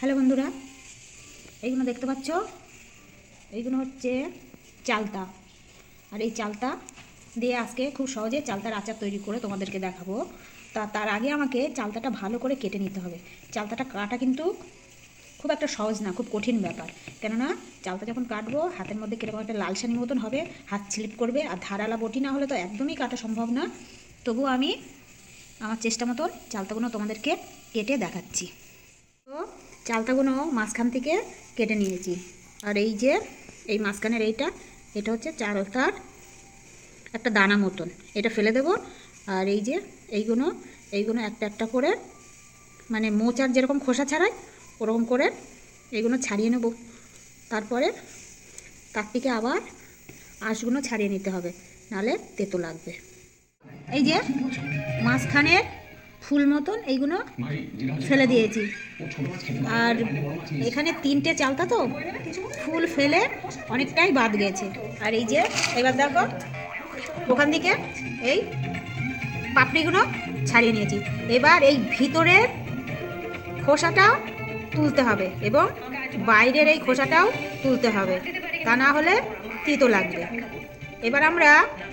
Hello বন্ধুরা, এইগুলো দেখতে পাচ্ছ? এইগুলো হচ্ছে চালতা। আর এই চালতা দিয়ে আজকে খুব সহজে চালতার আচার তৈরি করে তোমাদেরকে দেখাবো। তা তার আগে আমাকে চালতাটা ভালো করে কেটে নিতে হবে। চালতাটা কাটা কিন্তু খুব একটা সহজ না, খুব কঠিন ব্যাপার। কেননা চালতা যখন কাটবো, হাতের মধ্যে কীরকম একটা লালসানি মতন হবে, হাত স্লিপ করবে, আর ধারালা বটি না হলে তো একদমই কাটা সম্ভব না। তবুও আমি আমার চেষ্টা মতন চালতাগুলো তোমাদেরকে কেটে দেখাচ্ছি। তো চালতাগুলো মাঝখান থেকে কেটে নিয়েছি। আর এই যে, এই মাঝখানের এইটা, এটা হচ্ছে চালতার একটা দানা মতন। এটা ফেলে দেব। আর এই যে এইগুলো এইগুলো একটা একটা করে মানে মোচার যেরকম খোসা ছাড়াই, ওরকম করে এইগুলো ছাড়িয়ে নেব। তারপরে তার থেকে আবার আঁশগুলো ছাড়িয়ে নিতে হবে নাহলে তেতো লাগবে। এই যে, মাঝখানের ফুল মতন এইগুলো ফেলে দিয়েছি। আর এখানে তিনটে চালতা তো ফুল ফেলে অনেকটাই বাদ গেছে। আর এই যে এবার দেখো ওখান থেকে এই পাপড়িগুলো ছাড়িয়ে নিয়েছি। এবার এই ভিতরের খোসাটা তুলতে হবে এবং বাইরের এই খোসাটাও তুলতে হবে। তা না হলে তিতো লাগবে। এবার আমরা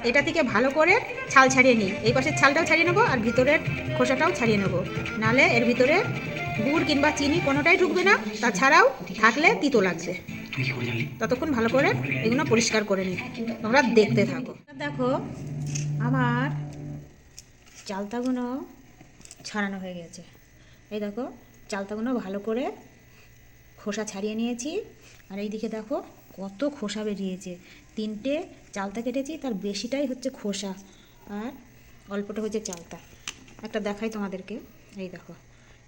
এটা থেকে ভালো করে ছাল ছাড়িয়ে নিই। এই পাশের ছালটাও ছাড়িয়ে নেব আর ভিতরের খোসাটাও ছাড়িয়ে নেব। নাহলে এর ভিতরে গুড় কিংবা চিনি কোনোটাই ঢুকবে না তাছাড়াও থাকলে তিতো লাগবে। ততক্ষণ ভালো করে এগুলো পরিষ্কার করে নিই। তোমরা দেখতে থাকো। দেখো আমার চালতাগুলো ছাড়ানো হয়ে গেছে। এই দেখো চালতাগুলো ভালো করে খোসা ছাড়িয়ে নিয়েছি। আর এইদিকে দেখো কত খোসা বেরিয়েছে। তিনটে চালতা কেটেছি, তার বেশিটাই হচ্ছে খোসা আর অল্পটা হচ্ছে চালতা। একটা দেখাই তোমাদেরকে, এই দেখো।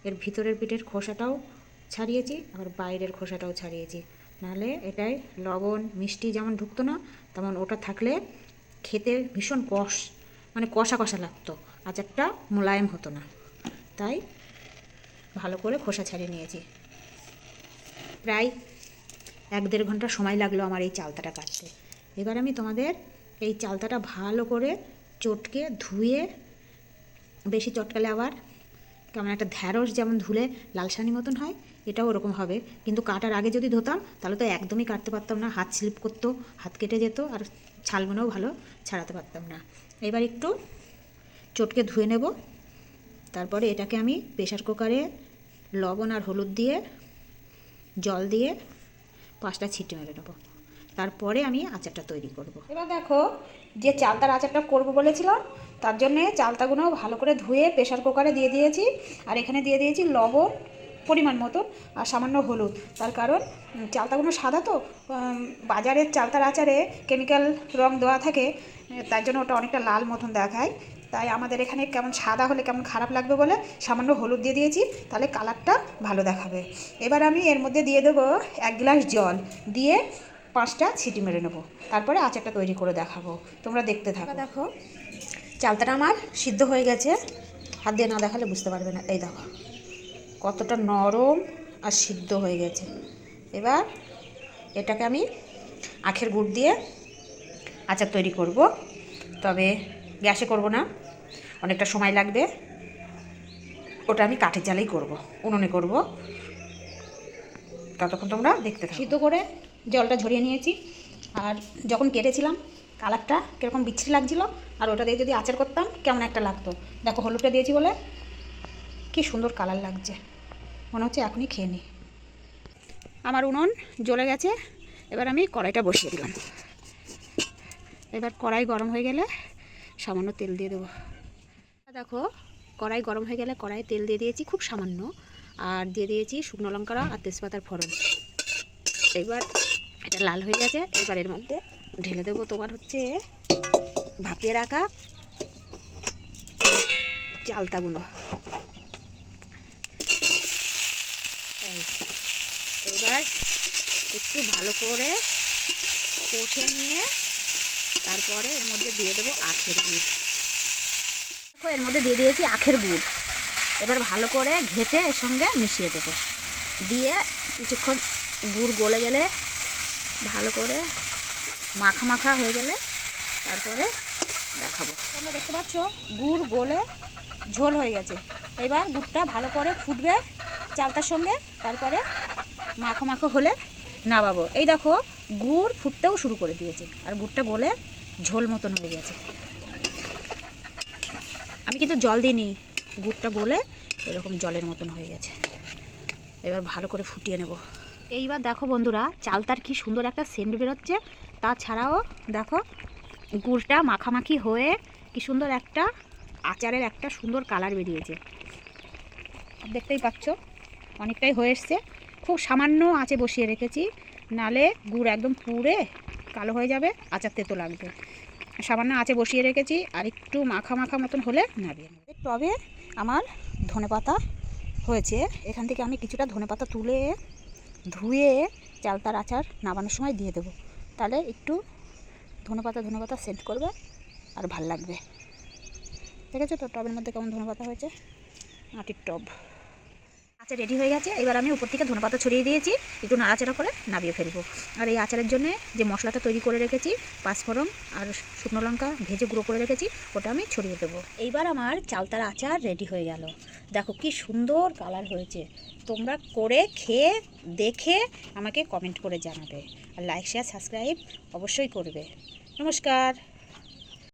এর ভিতরের পিঠের খোসাটাও ছাড়িয়েছি, আবার বাইরের খোসাটাও ছাড়িয়েছি। নাহলে এটাই লবণ, মিষ্টি যেমন ঢুকতো না, তেমন ওটা থাকলে খেতে ভীষণ কষ মানে কষা কষা লাগতো, আচারটা মোলায়েম হতো না। তাই ভালো করে খোসা ছাড়িয়ে নিয়েছি। প্রায় এক দেড় ঘণ্টা সময় লাগল আমার এই চালতাটা কাটতে। এবার আমি তোমাদের এই চালতাটা ভালো করে চটকে ধুয়ে, বেশি চটকালে আবার কেমন একটা ঢ্যাঁড়স যেমন ধুলে লালসানি মতন হয়, এটাও ওরকম হবে। কিন্তু কাটার আগে যদি ধুতাম, তাহলে তো একদমই কাটতে পারতাম না, হাত স্লিপ করতো, হাত কেটে যেত আর ছালগুলোও ভালো ছাড়াতে পারতাম না। এবার একটু চটকে ধুয়ে নেব। তারপরে এটাকে আমি প্রেশার কুকারে লবণ আর হলুদ দিয়ে, জল দিয়ে পাঁচটা ছিটে মেরে নেব। তারপরে আমি আচারটা তৈরি করব। এবার দেখো, যে চালতার আচারটা করব বলেছিলাম, তার জন্যে চালতাগুলো ভালো করে ধুয়ে প্রেশার কুকারে দিয়ে দিয়েছি। আর এখানে দিয়ে দিয়েছি লবণ, পরিমাণ মতো আর সামান্য হলুদ। তার কারণ চালতাগুলো সাদা তো বাজারের চালতার আচারে কেমিক্যাল রং দেওয়া থাকে তার জন্য ওটা অনেকটা লাল মতন দেখায়। তাই আমাদের এখানে কেমন সাদা হলে কেমন খারাপ লাগবে বলে সামান্য হলুদ দিয়ে দিয়েছি, তাহলে কালারটা ভালো দেখাবে। এবার আমি এর মধ্যে দিয়ে দেবো এক গ্লাস জল, দিয়ে পাঁচটা ছিটি মেরে নেব। তারপরে আচারটা তৈরি করে দেখাবো, তোমরা দেখতে থাকো। দেখো, চালতাটা আমার সিদ্ধ হয়ে গেছে। হাত দিয়ে না দেখালে বুঝতে পারবে না। এই দেখো, কতটা নরম আর সিদ্ধ হয়ে গেছে। এবার এটাকে আমি আখের গুড় দিয়ে আচার তৈরি করব। তবে গ্যাসে করব না। অনেকটা সময় লাগবে। ওটা আমি কাঠের জালেই করব, উনুনে করব। ততক্ষণ তোমরা দেখতে থাকো। সিদ্ধ করে জলটা ঝরিয়ে নিয়েছি। আর যখন কেটেছিলাম, কালারটা কীরকম বিচ্ছিরি লাগছিল, আর ওটা দিয়ে যদি আচার করতাম, কেমন একটা লাগতো। দেখো, হলুদটা দিয়েছি বলে কি সুন্দর কালার লাগছে। মনে হচ্ছে এখনই খেয়ে নিই আমার উনুন জ্বলে গেছে। এবার আমি কড়াইটা বসিয়ে দিলাম। এবার কড়াই গরম হয়ে গেলে সামান্য তেল দিয়ে দেবো। দেখো, কড়াই গরম হয়ে গেলে কড়াই তেল দিয়ে দিয়েছি খুব সামান্য। আর দিয়ে দিয়েছি শুকনো লঙ্কা আর তেজপাতার ফোড়ন। এবার এটা লাল হয়ে গেছে, এবার এর মধ্যে ঢেলে দেবো তোমার হচ্ছে ভাপিয়ে রাখা চালতাগুলো। এবার একটু ভালো করে কষে নিয়ে তারপরে এর মধ্যে দিয়ে দেবো আখের গুড়। দেখো, এর মধ্যে দিয়ে দিয়েছি আখের গুড়। এবার ভালো করে ঘেটে এর সঙ্গে মিশিয়ে দেবো। দিয়ে কিছুক্ষণ গুড় গলে গেলে ভালো করে মাখা মাখা হয়ে গেলে তারপরে দেখাবো। তোমরা দেখতে পাচ্ছ, গুড় গলে ঝোল হয়ে গেছে। এবার গুড়টা ভালো করে ফুটবে চালটার সঙ্গে, তারপরে মাখো মাখো হলে নামাবো। এই দেখো, গুড় ফুটতেও শুরু করে দিয়েছে। আর গুড়টা গলে ঝোল মতন হয়ে গেছে। আমি কিন্তু জল দিইনি, গুড়টা গলে এরকম জলের মতন হয়ে গেছে। এবার ভালো করে ফুটিয়ে নেব। এইবার দেখো বন্ধুরা, চালতার কি সুন্দর একটা সেন্ট বেরোচ্ছে। তাছাড়াও দেখো, গুড়টা মাখামাখি হয়ে কি সুন্দর একটা আচারের একটা সুন্দর কালার বেরিয়েছে। দেখতেই পাচ্ছ, অনেকটাই হয়ে এসছে। খুব সামান্য আঁচে বসিয়ে রেখেছি, নালে গুড় একদম পুড়ে কালো হয়ে যাবে, আচার তেতো লাগবে। সামান্য আঁচে বসিয়ে রেখেছি, আর একটু মাখা মাখা মতন হলে নামিয়ে নেবে। টবে আমার ধনেপাতা হয়েছে, এখান থেকে আমি কিছুটা ধনেপাতা তুলে ধুয়ে চালতার আচার নামানোর সময় দিয়ে দেবো। তাহলে একটু ধনেপাতা ধনেপাতা সেট করবে আর ভালো লাগবে। দেখেছ তো টবের মধ্যে কেমন ধনেপাতা হয়েছে? মাটির টব। আচার রেডি হয়ে গেছে। এবার আমি উপর থেকে ধনেপাতা ছড়িয়ে দিয়েছি। একটু নাড়াচাড়া করে নামিয়ে ফেলব। আর এই আচারের জন্য যে মশলাটা তৈরি করে রেখেছি, পাঁচফোড়ন আর শুকনো লঙ্কা ভেজে গুঁড়ো করে রেখেছি, ওটা আমি ছড়িয়ে দেবো। এইবার আমার চালতার আচার রেডি হয়ে গেল। দেখো কি সুন্দর কালার হয়েছে। তোমরা করে খেয়ে দেখে আমাকে কমেন্ট করে জানাবে। আর লাইক শেয়ার সাবস্ক্রাইব অবশ্যই করবে। নমস্কার।